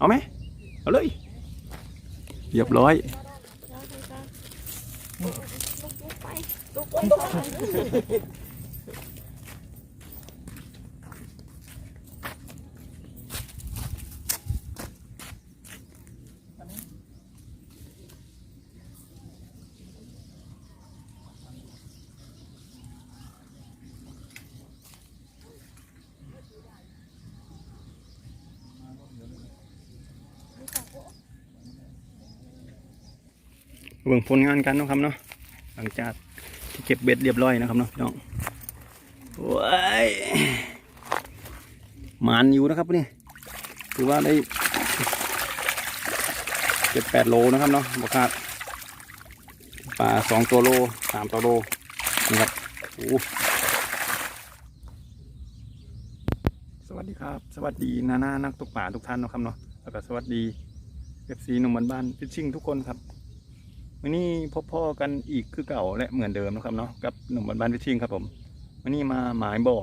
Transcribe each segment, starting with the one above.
เอาไหมเอาเลยเรียบร้อย เบิ่งผลงานกันนะครับเนาะหลังจากที่เก็บเบ็ดเรียบร้อยนะครับเนาะน้องว้ายหมานอยู่นะครับนี่ถือว่าได้เจ็ดแปดโลนะครับเนาะบวกขาดปลาสองตัวโลสามตัวโลนี่ครับโอ้สวัสดีครับ สวัสดีนานานักตกป่าทุกท่านนะครับเนาะแล้วก็สวัสดีเอฟซีหนุ่มบ้านๆฟิชชิ่งทุกคนครับ วันนี้พบพ่อกันอีกคือเก่าและเหมือนเดิมนะครับเนาะกับหนุ่มบ้านๆฟิชิงครับผมวันนี้มาหมายบ่อ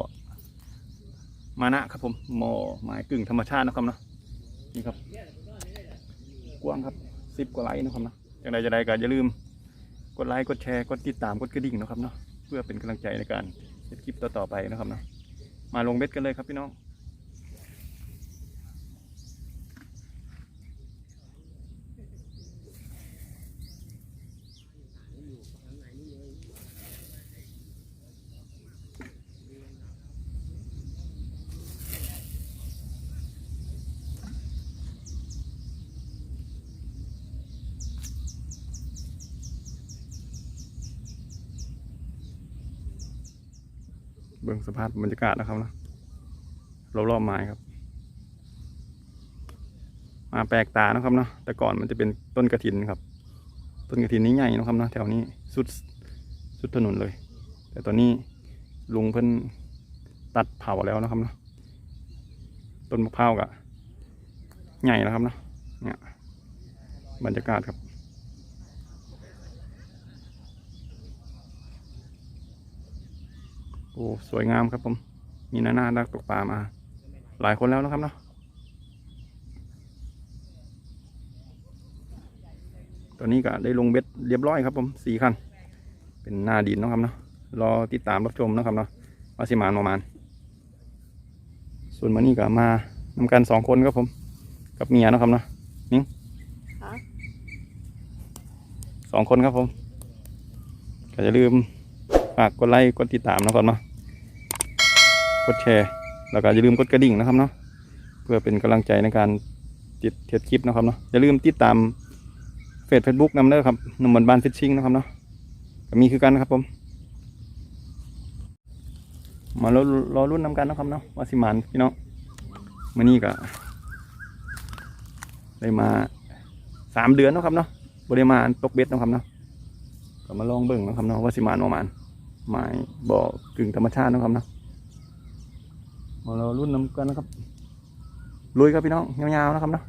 มานะครับผมหมอหมายกึ่งธรรมชาตินะครับเนาะนี่ครับ กว้างครับสิบกว่าไลค์นะครับเนาะจังใดจะใดก็อย่าลืม กดไลค์กดแชร์กดติดตามกดกระดิ่งนะครับเนาะเพื่อเป็นกำลังใจในการเก็บคลิปต่อๆไปนะครับเนาะมาลงเบ็ดกันเลยครับพี่น้อง เบื้องสภาพบรรยากาศนะครับนะรอบๆไม้ครับ มาแปลกตานะครับเนาะแต่ก่อนมันจะเป็นต้นกระถินครับ ต้นกระถินนี้ใหญ่นะครับนะแถวนี้สุดสุดถนนเลย แต่ตอนนี้ลุงเพิ่นตัดเผาแล้วนะครับเนาะต้นมะพร้าวกะใหญ่แล้วครับเนาะเนี่ยบรรยากาศครับ โอ้สวยงามครับผม มีนานาดักตกปลามา หลายคนแล้วนะครับเนาะตอนนี้ก็ได้ลงเบ็ดเรียบร้อยครับผมสี่คัน เป็นหน้าดินเนาะครับเนาะรอติดตามรับชมเนาะครับเนาะว่าสิมานประมาณ ส่วนมานี่ก็มานำกันสองคนครับผม กับเมียเนาะครับเนาะนิ้งค่ะสองคนครับผมก็อย่าลืมฝากกดไลค์กดติดตามนะครับเนาะ กดแชร์ แล้วก็อย่าลืมกดกระดิ่งนะครับเนาะเพื่อเป็นกำลังใจในการติดเทียดคลิปนะครับเนาะอย่าลืมติดตามเฟซเฟซบุ๊กนำเด้อครับหนุ่มบานบานฟิชชิ่งนะครับเนาะมีคือกันนะครับผม มารอรอรุ่นนำกันนะครับเนาะวาสิมันพี่น้องมื่อนี้ก็ได้มาสามเดือนนะครับเนาะบริมาณตกเบ็ดนะครับเนาะก็มาลองเบิ่งนะครับเนาะว่าสิมันประมาณหมายบ่อกึ่งธรรมชาตินะครับเนาะ มาเรารุ่นน้ำกันนะครับลุยครับพี่น้องยาวๆนะครับเนาะ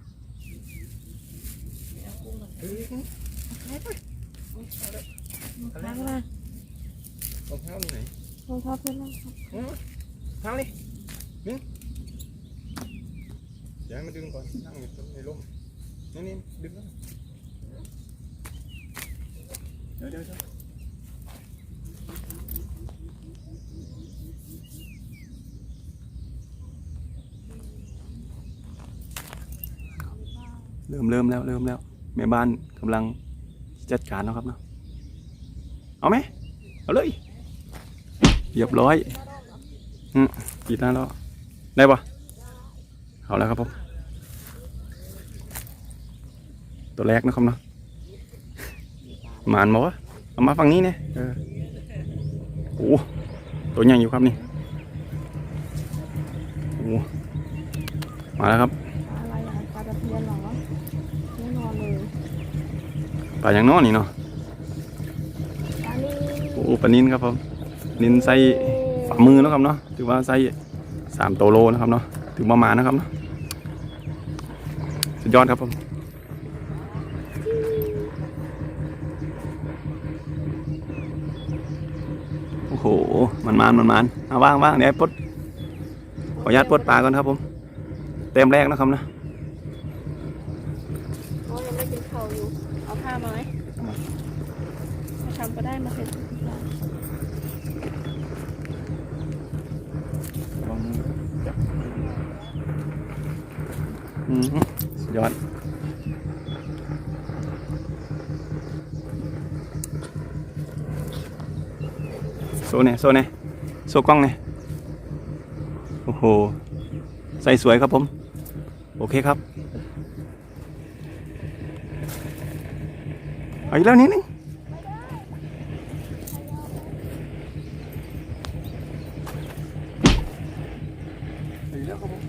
ล้างมารองเท้าอยู่ไหนรองเท้าเพื่อนนั่งเท้านี่นี่เดี๋ยวให้มาดึงก่อนนั่งอยู่ในร่มนี่นี่ดึงแล้วเดี๋ยวเดี๋ยว เริ่มเริ่มแล้วเริ่มแล้วแม่บ้านกำลังจัดการแล้วครับเนาะเอาไหมเอาเลยเรียบร้อยอืมกีดได้แล้วได้ปะเอาแล้วครับผมตัวแรกนะครับเนาะหมานบอกว่าเอามาฝั่งนี้เนี่ยเออโอ้ตัวใหญ่อยู่ครับนี่โอ้มาแล้วครับ ปลาอย่างน้อนี่เนาะปลานี่โอ้ปลานินครับผมนินใส่ฝ่ามือเนาะครับเนาะถือว่าใส่สามตัวโลนะครับเนาะถือประมาณนะครับเนาะสุดยอดครับผมโอ้โหมันมันมันมันเอาว่างว่างเดี๋ยวให้ปลดขออนุญาตปลดปลาก่อนครับผมเต็มแรกนะครับนะ เอาผ้ามาไหมมาทำก็ได้มาเสร็จย่างลองจับอืมยอดโซเน่โซเน่โซกล้องเน่โอ้โห ใส่สวยครับผม โอเคครับ อาอีกแล้วนิดนึงเอาอีกแล้วครับผม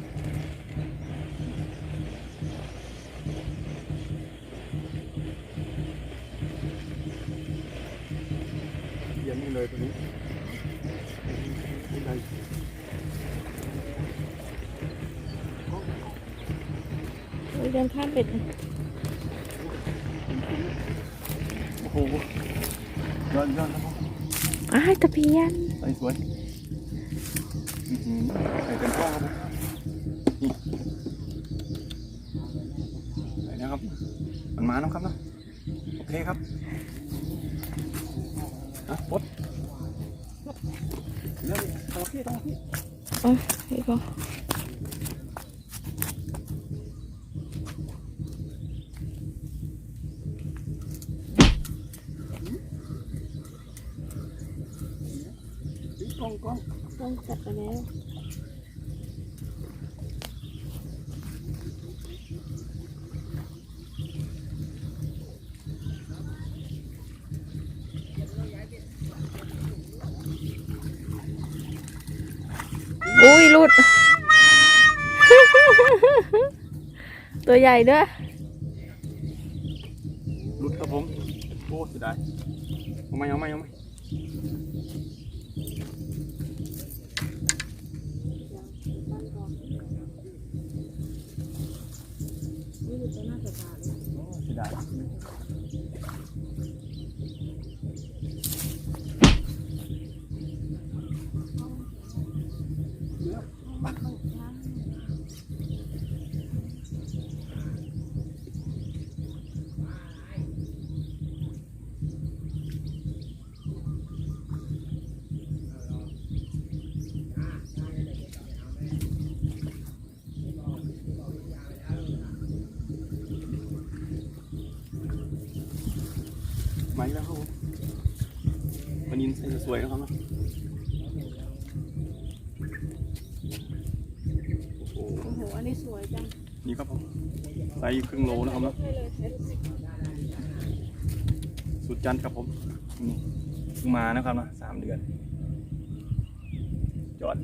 เยี่ยมนี่เลยตัวนี้นี่เลยโอ้ยเดินข้ามเป็ด โอ้โหยอดยอดครับผมอ้ายตะเพียนใส่สวยอื้อหือใส่เต็มกล้องครับผมนี่ใส่นะครับมันมาแล้วครับเนาะโอเคครับอะปลดเรื่องทางพี่ทางพี่ อะนี่ก็ กล้องกล้องต้องจัดไปแล้วอุ้ยหลุด ตัวใหญ่ด้วยหลุดครับผมโอ้เสียดายเอาไหมเอาไหมเอาไหม นี่หลุดตัวหน้าตัวตาเลย โอ้เสียดายไหมแล้วครับผมวันนี้ใส่สวยๆนะครับเนาะโอ้โหโอ้โห อันนี้สวยจัง นี่ครับผมใส่อยู่ครึ่งโลนะครับเนาะให้เลยให้เลยสุดจันทร์ครับผมนี่เพิ่งมานะครับเนาะสามเดือน จอด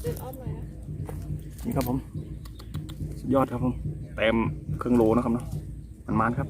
เดินอ้อมหน่อยนะนี่ครับผม สุดยอดครับผม เต็มครึ่งโลนะครับเนาะมันมันครับ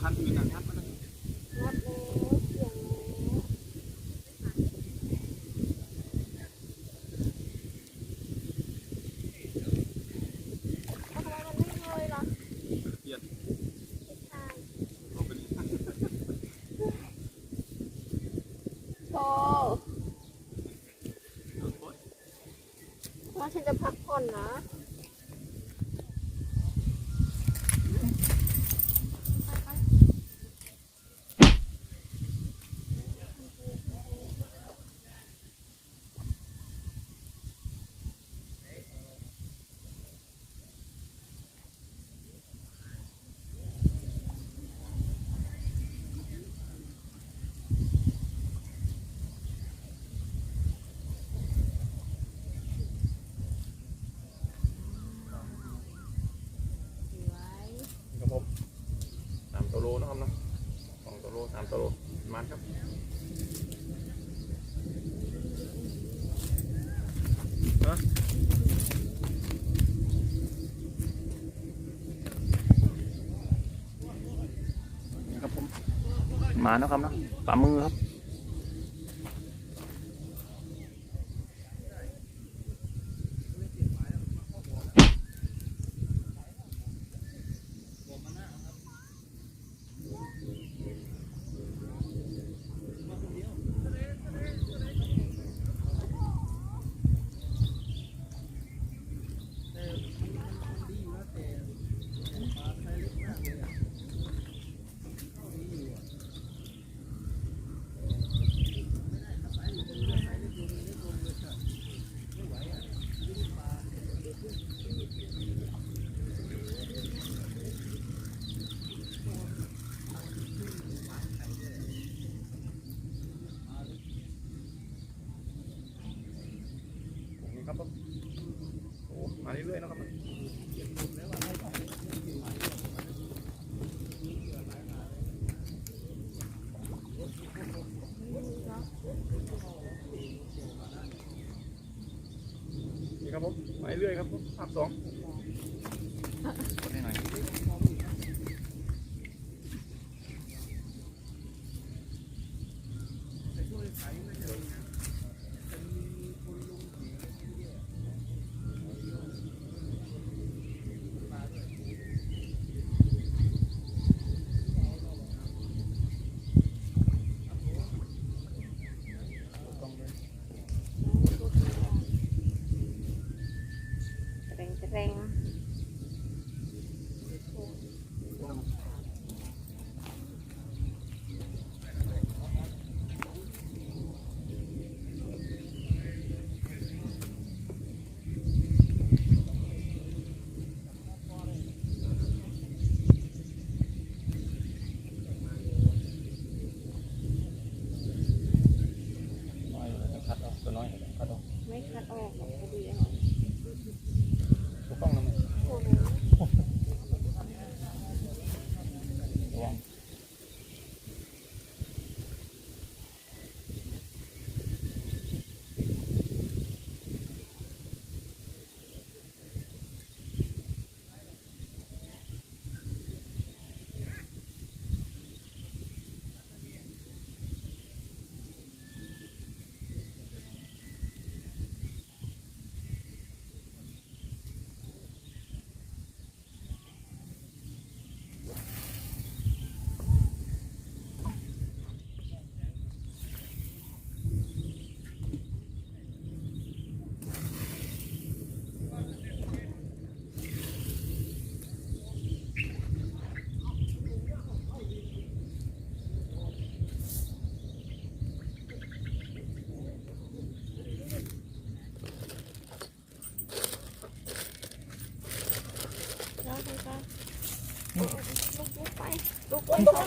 คันอื่นนะครับ กว่าโลประมาณครับมาแล้วครับนะฝ่ามือครับื่อยๆนะครับนี่ครับผมไปเรื่อยครับ 哦，好的ร้อ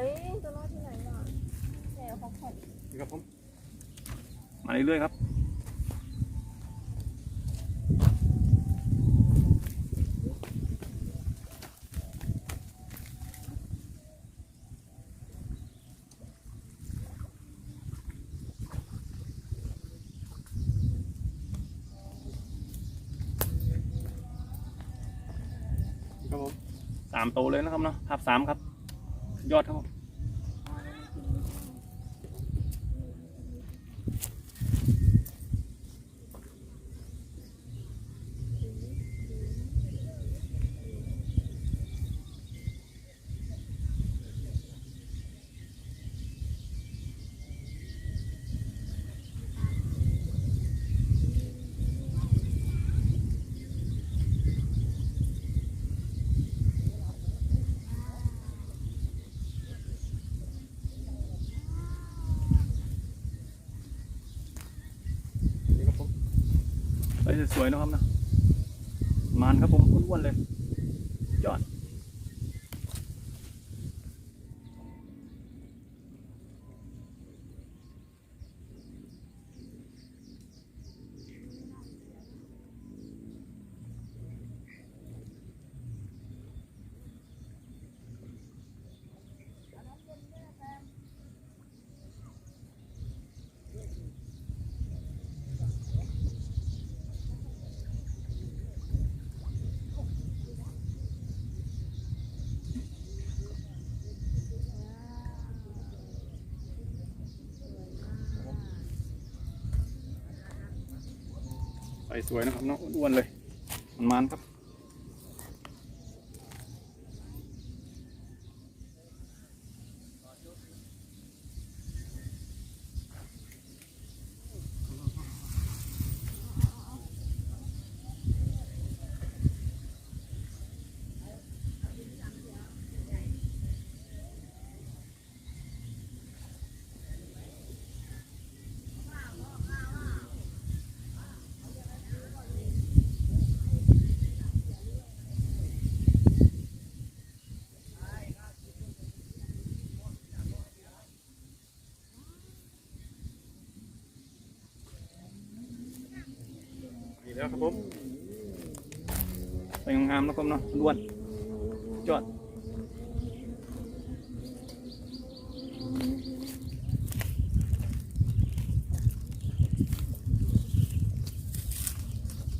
วยตัวน้อยที่ไหนมาแนวของผมนี่ครับผมมาเรื่อยๆครับครับผมสามโตวเลยนะครับเนาะภาพสามครับ ยอดครับผม สวยๆนะครับนะมานครับผมอ้วนๆเลย ยอด สวยนะครับเนาะอ้วนเลยมันมันครับ แล้วครับผมไปงามๆนะครับเนาะล้วนยอด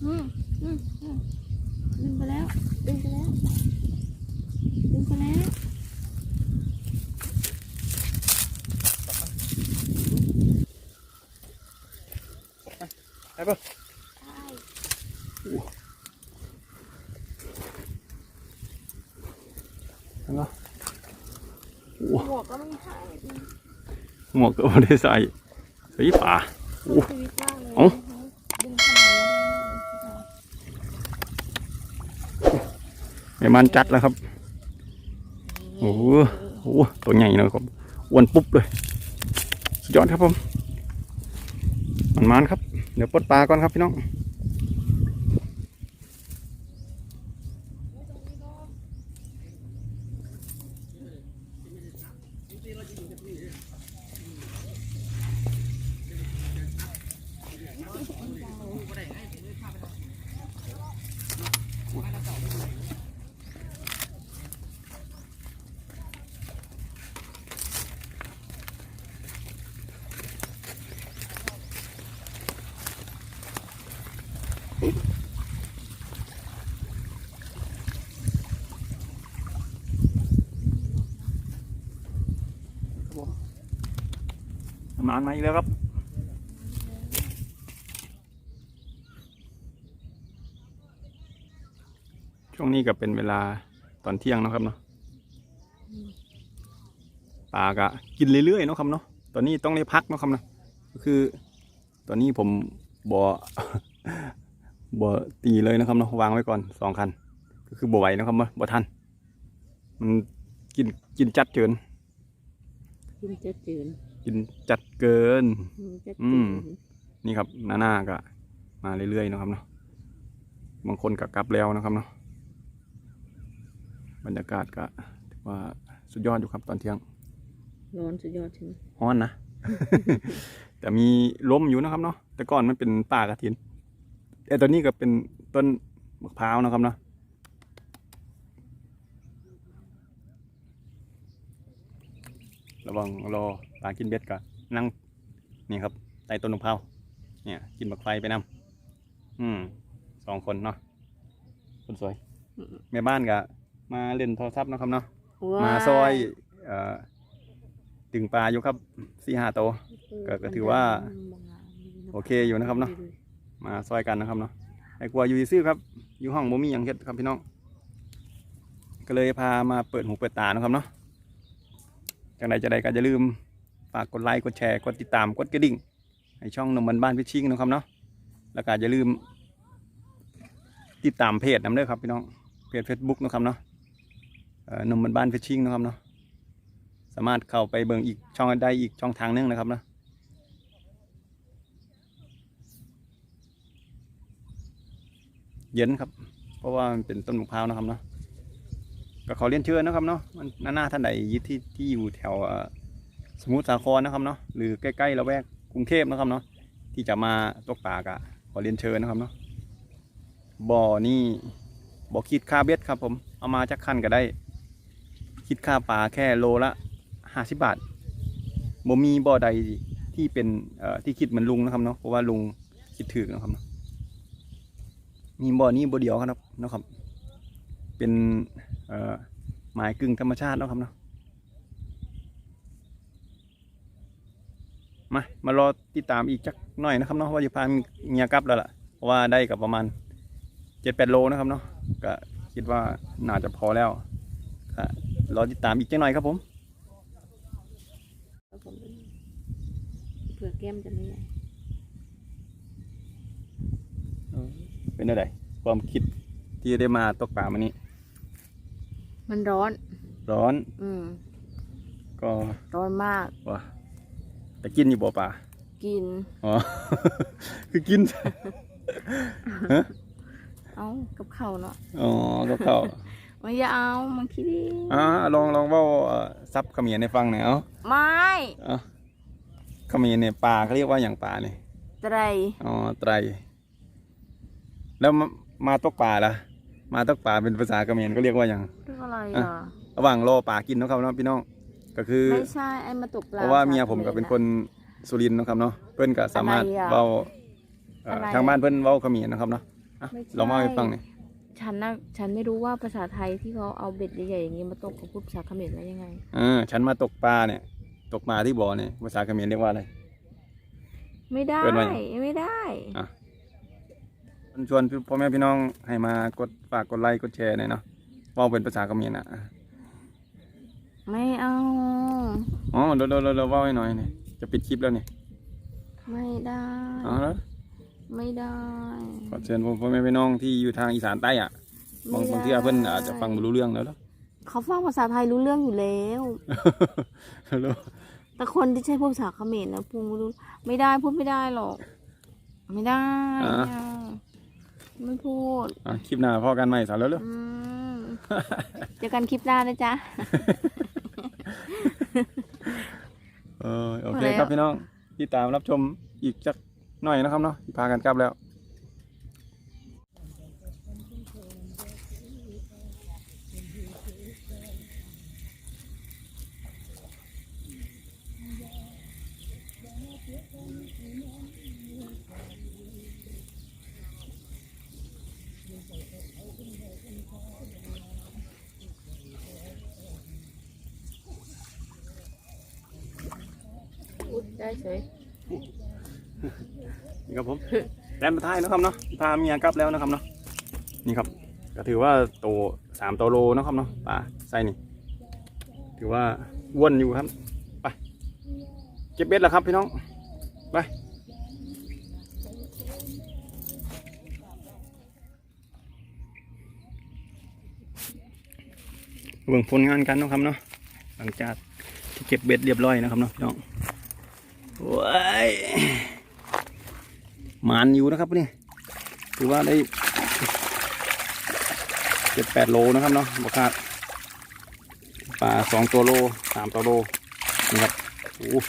อืมอืมอืมดึงไปแล้ว ดึงไปแล้ว ดึงไปแล้ว ไปปะ ใช่ ไปปะโอ้ หมว ก็ไม่ให้หมวกก็ไม่ได้ใส่ใส่ป่าโอ้ชีวิตมากเลยดึงขนาดไม่มันจัดแล้วครับ โอ้โหโอ้โหตัวใหญ่นะครับอ้วนปุ๊บเลยยอดครับผมมันมันครับ เดี๋ยวปลดปลาก่อนครับพี่น้อง มันมาอีกแล้วครับ ช่วงนี้ก็เป็นเวลาตอนเที่ยงนะครับเนาะปลาก็กินเรื่อยๆเนาะครับเนาะตอนนี้ต้องได้พักเนาะครับเนาะก็คือ ตอนนี้ผมบ่บ่ตีเลยนะครับเนาะวางไว้ก่อนสองคัน ก็คือบ่ไหวนะครับบ่บ่ทันมันกินกินจัดเกินกินจะจืด กินจัดเกินจะอืจืมดนี่ครับหน้าหน้าก็มาเรื่อยๆเนาะครับเนาะบางคนก็กลับแล้วนะครับเนาะบรรยากาศก็ถือว่าสุดยอดอยู่ครับตอนเที่ยง ร้อนสุดยอดใช่ไหมฮ้อนนะ แต่มีลมอยู่นะครับเนาะแต่ก่อนมันเป็นป่ากระถินแต่ตอนนี้ก็เป็นต้นมะพร้าวนะครับเนาะ ระวังรอปลากินเบ็ดก่อนนั่งนี่ครับใต้ต้นมะพร้าวเนี่ย กินบักไฟไปนำอืมสองคนเนาะคนสวยแม่บ้านก็มาเล่นโทรศัพท์เนาะครับเนาะมาซอยเอ่อตึงปลาอยู่ครับสี่ห้าโตวก็ก็ถือว่า โอเคอยู่นะครับเนาะมาซอยกันนะครับเนาะไอ้กลัวอยู่ซื่อๆครับ อยู่ห้องบ่มีหยังเฮ็ดครับพี่น้อง ก็เลยพามาเปิดหูเปิดตานะครับเนาะ จังใดจะใดก็อย่าลืมฝากกดไลค์กดแชร์กดติดตามกดกระดิ่งให้ช่องนมบันบ้านพิชชิงนะครับเนาะแล้วก็อย่าลืม ติดตามเพจน้ำเด้อครับพี่น้องเพจ Facebook นะครับเนาะเอ่อนมบันบ้านพิชชิงนะครับเนาะสามารถเข้าไปเบิ่งอีกช่องได้อีกช่องทางหนึงนะครับเนาะเย็นครับ เพราะว่ามันเป็นต้นมะพร้าวนะครับเนาะ ก็ขอเรียนเชิญนะครับเนาะมันหน้าท่านใดที่ที่อยู่แถวสมุทรสาครนะครับเนาะหรือใกล้ๆละแวกกรุงเทพนะครับเนาะที่จะมาตกปลากะขอเรียนเชิญนะครับเนาะบ่อนี่บ่อคิดค่าเบ็ดครับผมเอามาจากคันก็ได้ คิดค่าปลาแค่โลละห้าสิบบาทบ่มีบ่อใดที่เป็นที่คิดเหมือนลุงนะครับเนาะเพราะว่าลุงคิดถือนะครับมีบ่อนี้บ่อเดียวครับนะครับ เป็น เอ่อหมายกึ่งธรรมชาติเนาะครับเนาะมามารอติดตามอีกจักหน่อยนะครับเนาะว่าจะพาเมียกลับแล้วล่ะเพราะว่าได้กับประมาณเจ็ดแปดโลนะครับเนาะก็คิดว่าน่าจะพอแล้วก็รอติดตามอีกจักหน่อยครับผมเผื่อแก้มจะไม่ใหญ่เป็นอะไรความคิดที่ได้มาตกปลามานี้ มันร้อน ร้อน อืมก็ร้อนมากว่าแต่กินอยู่บ่ปลากิน อ๋อ คือกินเอ้ากับข้าวเนาะ อ๋อ กับข้าวไม่อยาเอามันคิดดีอ่าลองลองเว่าเอ่อซับเขมิ้นในฟังหน่อยเอ้าไม่เอาเขมิ้นเนี่ยปลาเขาเรียกว่าอย่างปลาเนี่ยไตร อ๋อ ไตร แล้วมามาตกปลาล่ะ มาตกปลาเป็นภาษาเขมิ้นก็เรียกว่าอย่างเรื่องอะไรอะอะระหว่างรอปลากินเนาะครับเนาะพี่น้องก็คือไม่ใช่ไอ้มาตกปลาเพราะว่าเมียผมก็เป็นคนสุรินทร์เนาะครับเนาะเพิ่นก็สามารถอะไรอะเว้าเอ่ออะไรทางบ้านเพิ่นเว้าเขมิ้นนะครับเนาะอะไม่ใช่ลองเล่าให้ฟังหน่อยฉันนะฉันไม่รู้ว่าภาษาไทยที่เขาเอาเบ็ดใหญ่ๆอย่างนี้มาตกกับพูดภาษาเขมรว่ายังไงเออฉันมาตกปลาเนี่ย ตกปลาที่บ่อเนี่ยภาษาเขมรเรียกว่าอะไร ไม่ได้เกินไว้ไม่ได้ ชวนพ่อแม่พี่น้องให้มากดฝากกดไลค์กดแชร์หน่อยเนาะเว่าเป็นภาษาเขมรอะไม่เอาอ๋อเดี๋ยวเดี๋ยวเดี๋ยวเว่าให้หน่อยนี่จะปิดคลิปแล้วนี่ไม่ได้อ๋อแล้วไม่ได้ขอเชิญพ่อแม่พี่น้องที่อยู่ทางอีสานใต้อะบางไม่ได้บางทีเพิ่นอาจจะฟังไม่รู้เรื่องแล้วแล้วเขาฟังภาษาไทยรู้เรื่องอยู่แล้วแล้วแต่คนที่ใช้พูดภาษาเขมรนะพูดไม่รู้ไม่ได้พูดไม่ได้หรอก ไม่ได้ ไม่เอาไม่พูดอะคลิปหน้าพ่อกันใหม่สาวแล้วเร็วอืมเจอกันคลิปหน้านะจ๊ะ เออโอเคพอแล้ว ครับพี่น้องที่ตามรับชมอีกจักหน่อยนะครับเนาะพากันกลับแล้ว เฉยนี่ครับผม แลนด์มาท้ายนะครับเนาะพาเมียกลับแล้วนะครับเนาะนี่ครับ ก็ถือว่าโตสามโตโลนะครับเนาะปลาไส้นี่ ถือว่าอ้วนอยู่ครับ ไป เก็บเบ็ดแล้วครับพี่น้อง ไปเบิ่งผลงานกันนะครับเนาะ หลังจากที่เก็บเบ็ดเรียบร้อยนะครับเนาะพี่น้อง ว้ายมานอยู่นะครับนี่ถือว่าได้เจ็ดแปดโลนะครับเนาะบวกขาดปลาสองตัวโลสามตัวโลนี่ครับโอ้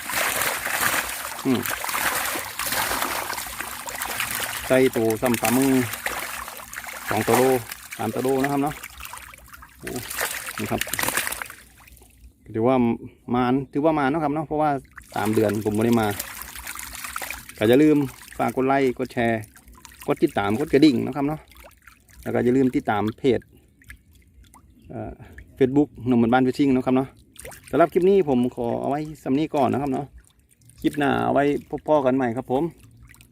อืมใส่ตัวซ้ำปลามือสองตัวโลสามตัวโลนะครับเนาะโอ้นี่ครับ ถือว่ามานถือว่ามานนะครับเนาะเพราะว่าสามเดือนผมไม่ได้มาก็อย่าลืมฝากกดไลค์กดแชร์กดติดตามกดกระดิ่งนะครับเนาะแล้วก็อย่าลืมติดตามเพจเฟซบุ๊กหนุ่มเหมือนบ้านฟิชชิ่งนะครับเนาะสำหรับคลิปนี้ผมขอเอาไว้สำนี้ก่อนนะครับเนาะคลิปหน้าเอาไว้พบพ่อกันใหม่ครับผม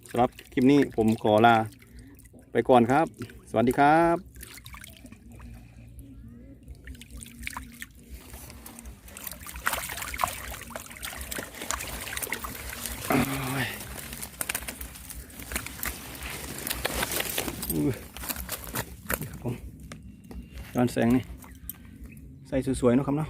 สำหรับคลิปนี้ผมขอลาไปก่อนครับ สวัสดีครับโอ้ยอุ้ยนี่ครับผมย้ อนแสงนี่ใส่สวยๆนะครับเนาะ